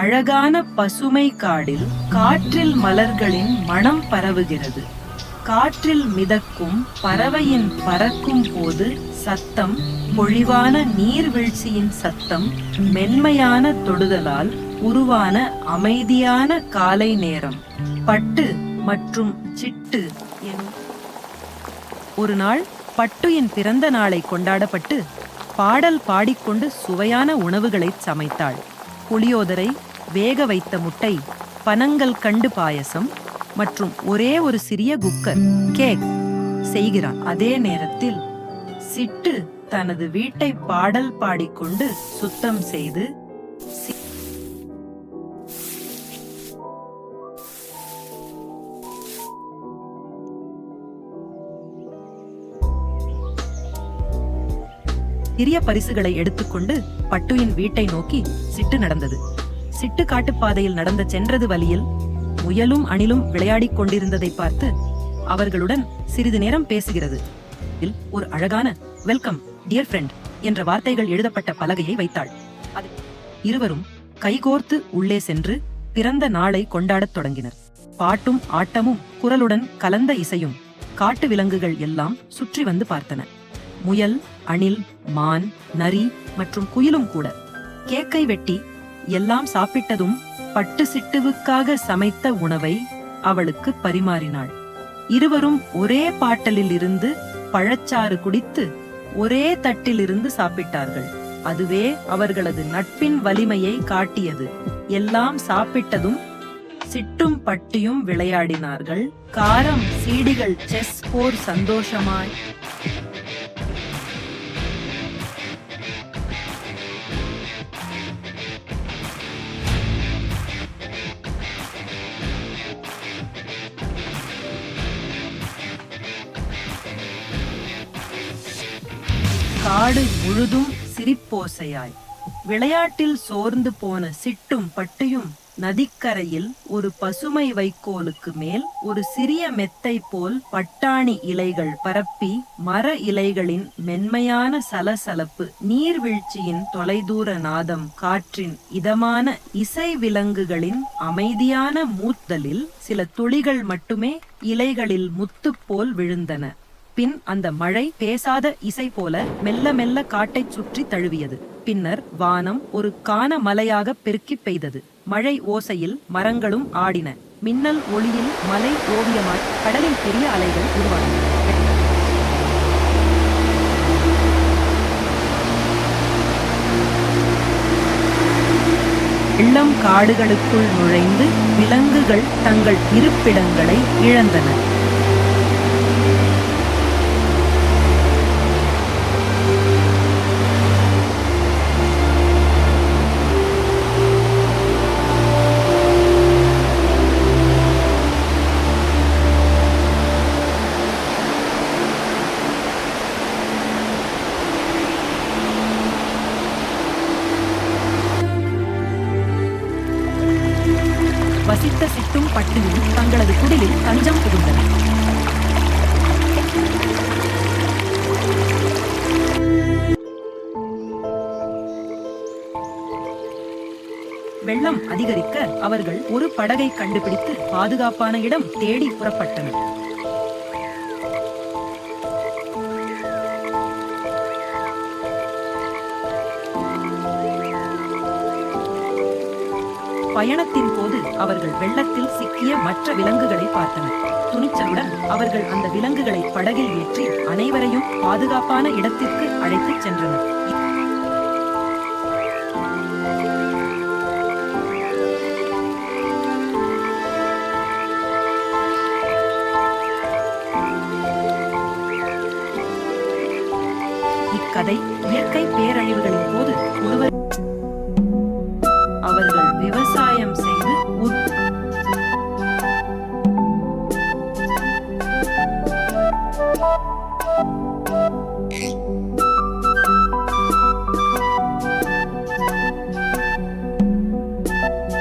அழகான பசுமை காடில் காற்றில் மலர்களின் மனம் பரவுகிறது. காற்றில் மிதக்கும் பறவையின் பறக்கும் போது சத்தம் பொழிவான நீர்வீழ்ச்சியின் சத்தம் மென்மையான தொடுதலால் உருவான அமைதியான காலை நேரம். பட்டு மற்றும் சிட்டு ஒரு நாள் பட்டுயின் பிறந்த நாளை கொண்டாடப்பட்டு பாடல் பாடிக்கொண்டு சுவையான உணவுகளை சமைத்தாள். புளியோதரை வேக வைத்த முட்டை பனங்கள் கண்டு பாயசம் மற்றும் ஒரே ஒரு சிறிய குக்கர் கேக் செய்கிறான். அதே நேரத்தில் சிட்டு தனது வீட்டை பாடல் பாடிக்கொண்டு சுத்தம் செய்து சிறிய பரிசுகளை எடுத்துக்கொண்டு பட்டுவின் வீட்டை நோக்கி சிட்டு நடந்தது. சிட்டு காட்டுப்பாதையில் நடந்த சென்றது வழியில் முயலும் அணிலும் விளையாடிக் கொண்டிருந்ததை பார்த்து அவர்களுடன் சிறிது நேரம் பேசுகிறது. இதில் ஒரு அழகான வெல்கம் டியர் ஃப்ரெண்ட் என்ற வார்த்தைகள் எழுதப்பட்ட பலகையை வைத்தாள். அது இருவரும் கைகோர்த்து உள்ளே சென்று பிறந்த நாளை கொண்டாடத் தொடங்கினர். பாட்டும் ஆட்டமும் குரலுடன் கலந்த இசையும் காட்டு விலங்குகள் எல்லாம் சுற்றி வந்து பார்த்தன. முயல் அணில் மான் நரி மற்றும் குயிலும் கூட கேக்கை வெட்டி எல்லாம் சாப்பிட்டதும் பட்டு சிட்டுவுக்காக சமைத்த உணவை அவளுக்கு பரிமாறினாள். இருவரும் ஒரே பாட்டலில் இருந்து பழச்சாறு குடித்து ஒரே தட்டிலிருந்து சாப்பிட்டார்கள். அதுவே அவர்களது நட்பின் வலிமையை காட்டியது. எல்லாம் சாப்பிட்டதும் சிட்டும் பட்டியும் விளையாடினார்கள். காரம் சீடிகள் செஸ் போர் சந்தோஷமாய் காடு முழுதும் சிரிப்போசையாய். விளையாட்டில் சோர்ந்து போன சிட்டும் பட்டியும் நதிக்கரையில் ஒரு பசுமை வைக்கோலுக்கு மேல் ஒரு சிறிய மெத்தை போல் பட்டாணி இலைகள் பரப்பி மர இலைகளின் மென்மையான சலசலப்பு நீர்வீழ்ச்சியின் தொலைதூர நாதம் காற்றின் இதமான இசை விலங்குகளின் அமைதியான மூத்தலில் சில துளிகள் மட்டுமே இலைகளில் முத்துப்போல் விழுந்தன. பின் அந்த மழை பேசாத இசை போல மெல்ல மெல்ல காட்டைச் சுற்றி தழுவியது. பின்னர் வானம் ஒரு கான மலையாக பெருக்கி பெய்தது. மழை ஓசையில் மரங்களும் ஆடின. மின்னல் ஒளியில் மலை ஓவியமாய் கடலின் பெரிய அலைகள் உருவாகின. இளம் காடுகளுக்குள் நுழைந்து விலங்குகள் தங்கள் இருப்பிடங்களை இழந்தன. வசித்த சிட்டும் பட்டியும் தங்களது குடிலில் தஞ்சம் புகுந்தன. வெள்ளம் அதிகரிக்க அவர்கள் ஒரு படகை கண்டுபிடித்து பாதுகாப்பான இடம் தேடி புறப்பட்டனர். பயணத்தின் போது அவர்கள் வெள்ளத்தில் சிக்கிய மற்ற விலங்குகளை பார்த்தனர். துணிச்சலுடன் அவர்கள் அந்த விலங்குகளை படகில் ஏற்றி அனைவரையும் பாதுகாப்பான இடத்திற்கு அழைத்துச் சென்றனர். இக்கதை இயற்கை பேரழிவுகளின் போது ஒருவர் அவர்கள் விவசாயம் செய்து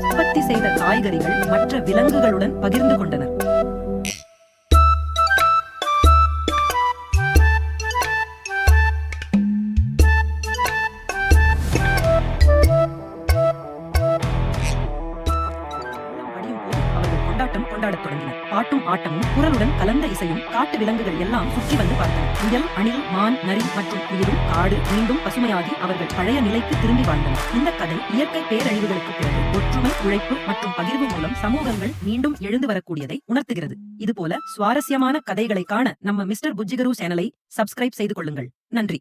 உற்பத்தி செய்த காய்கறிகள் மற்ற விலங்குகளுடன் பகிர்ந்து கொண்டனர். பாட்டும் ஆட்டமும் குரலுடன் கலந்த இசையும் காட்டு விலங்குகள் எல்லாம் சுற்றி வந்து பார்த்தன. முயல் அணில் மான் நரி மற்றும் உயிரும் காடு மீண்டும் பசுமையாகி அவர்கள் பழைய நிலைக்கு திரும்பி வாழ்ந்தனர் இந்த கதை இயற்கை பேரழிவுகளுக்கு பிறகு ஒற்றுமை உழைப்பு மற்றும் பகிர்வு மூலம் சமூகங்கள் மீண்டும் எழுந்து வரக்கூடியதை உணர்த்துகிறது. இதுபோல சுவாரஸ்யமான கதைகளை காண நம்ம மிஸ்டர் புஜ்ஜிகரு சேனலை சப்ஸ்கிரைப் செய்து கொள்ளுங்கள். நன்றி.